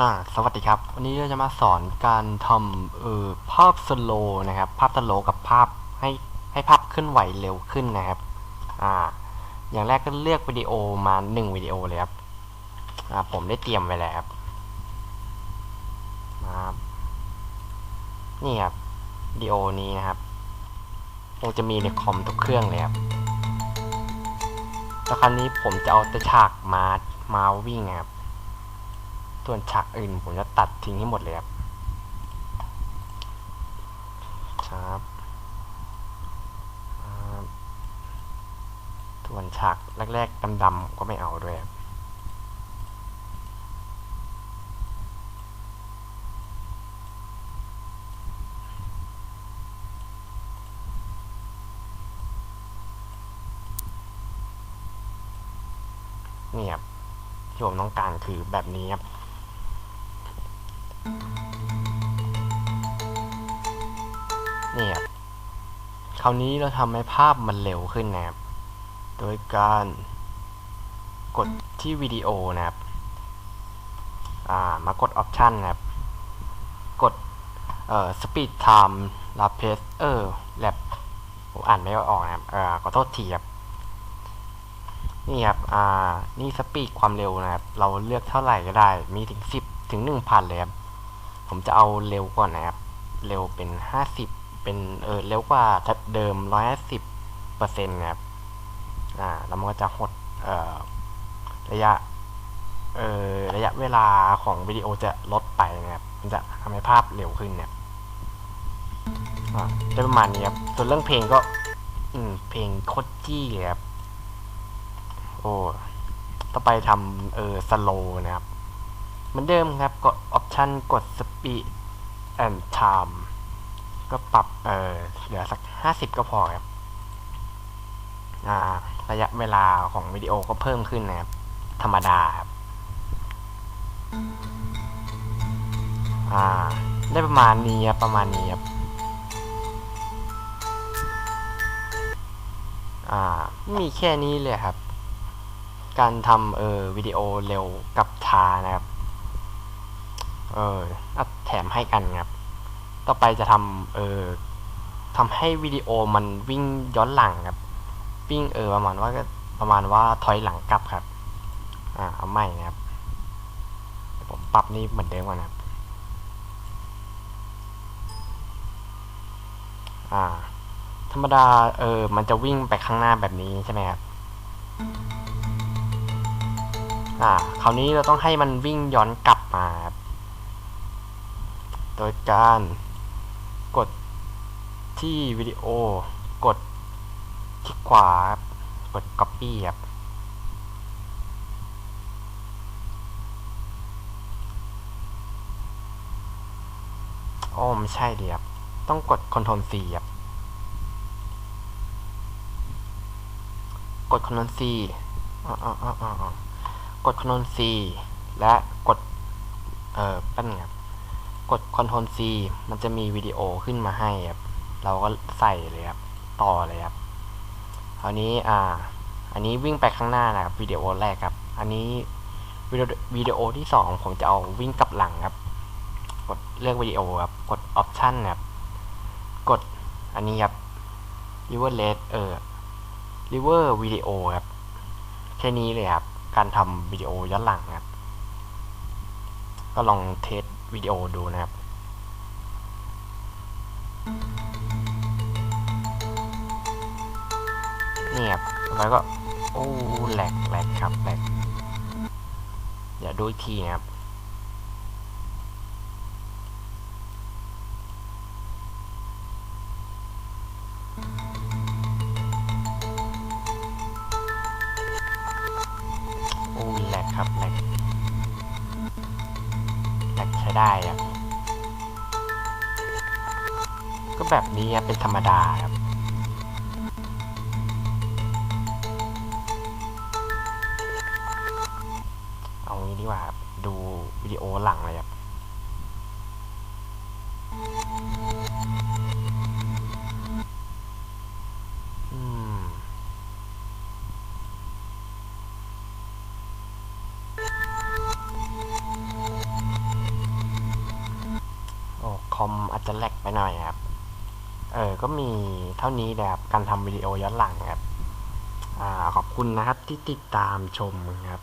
อ่าสวัสดีครับ วันนี้เราจะมาสอนการทำเอ่อภาพสโลนะครับ ภาพสโลกับภาพให้ให้ภาพเคลื่อนไหวเร็วขึ้นนะครับอ่าอย่างแรกก็เลือกวิดีโอมาหนึ่งวิดีโอเลยครับอ่าผมได้เตรียมไว้แล้วครับมาครับนี่ครับวิดีโอนี้นะครับคงจะมีในคอมทุกเครื่องเลยครับแต่คราวนี้ผมจะเอาต่ฉากมามาวิ่งครับ ส่วนฉากอื่นผมจะตัดทิ้งให้หมดเลยครับครับส่วนฉากแรกๆดำๆก็ไม่เอาด้วยครับนี่ครับที่ผมต้องการคือแบบนี้ครับ นี่ครับคราวนี้เราทำให้ภาพมันเร็วขึ้นนะครับ โดยการกดที่วิดีโอนะครับ อ่ามากดออปชันนะครับ กดเอ่อ speed time rapid เออ lab ผมอ่านไม่ออกนะครับอ่าขอโทษทีครับ นี่ครับ อ่า นี่สปีดความเร็วนะครับ เราเลือกเท่าไหร่ก็ได้ มีถึง 10 ถึง 1,000 เลยครับ ผมจะเอาเร็วก่อนนะครับ เร็วเป็น 50 เป็นเออเร็วกว่าเดิม 150เปอร์เซ็นต์นะครับอ่าแล้วมันก็จะหดเอ่อระยะเอ่อระยะเวลาของวิดีโอจะลดไปนะครับ มันจะทำให้ภาพเร็วขึ้นเนี่ยอ่าได้ประมาณนี้ครับ ส่วนเรื่องเพลงก็ อืม เพลงโคตรจี้ครับ โอ้ ต่อไปทำเออสโลนะครับ เหมือนเดิมครับ กดออปชันกด speed and time ก็ปรับเออเหลือสักห้าสิบก็พอครับอ่าระยะเวลาของวิดีโอก็เพิ่มขึ้นนะครับ ธรรมดาครับอ่าได้ประมาณนี้ครับประมาณนี้ครับอ่มีแค่นี้เลยครับ การทำเออวิดีโอเร็วกับช้านะครับ เอออะแถมให้กันครับ ต่อไปจะทำเออทำให้วิดีโอมันวิ่งย้อนหลังครับ วิ่งเออประมาณว่าประมาณว่าถอยหลังกลับครับ อ่าเอาใหม่นะครับผมปรับนี่เหมือนเดิมก่อนนะครับ อ่า ธรรมดาเออมันจะวิ่งไปข้างหน้าแบบนี้ใช่ไหมครับอ่า คราวนี้เราต้องให้มันวิ่งย้อนกลับมาครับ โดยการกดที่วิดีโอกดคลิกขวา กด copy ครับ โอ้ไม่ใช่ดีครับ ต้องกด Ctrl C ครับ กด Ctrl C อ๋ออ๋ออ๋อกด Ctrl C และกด เอ่อป๊บนึงครับ กด Ctrl C มันจะมีวิดีโอขึ้นมาให้ครับ เราก็ใส่เลยครับ ต่อเลยครับคราวนี้อ่า อันนี้วิ่งไปข้างหน้านะครับวิดีโอแรกครับ อันนี้วิดีโอวิดีโอที่สองผมจะเอาวิ่งกลับหลังครับ กดเลือกวิดีโอครับ กด Option ครับ กดอันนี้ครับ River Red เออ River Video ครับ แค่นี้เลยครับ การทำวิดีโอย้อนหลังครับ ก็ลองเทสวิดีโอดูนะครับนี่ครับแล้วก็โอ้แหลกแหลกครับแหลกเดี๋ยวดูอีกทีนะครับโอ้แหลกครับแหลก แหลกใช้ได้ครับ ก็แบบนี้ครับเป็นธรรมดาครับเอางี้ดีกว่าครับ ดูวิดีโอหลังเลยครับ คอมอาจจะแลกไปหน่อยครับ เออ ก็มีเท่านี้นะครับ การทำวิดีโอย้อนหลังครับ อ่า ขอบคุณนะครับที่ติดตามชมครับ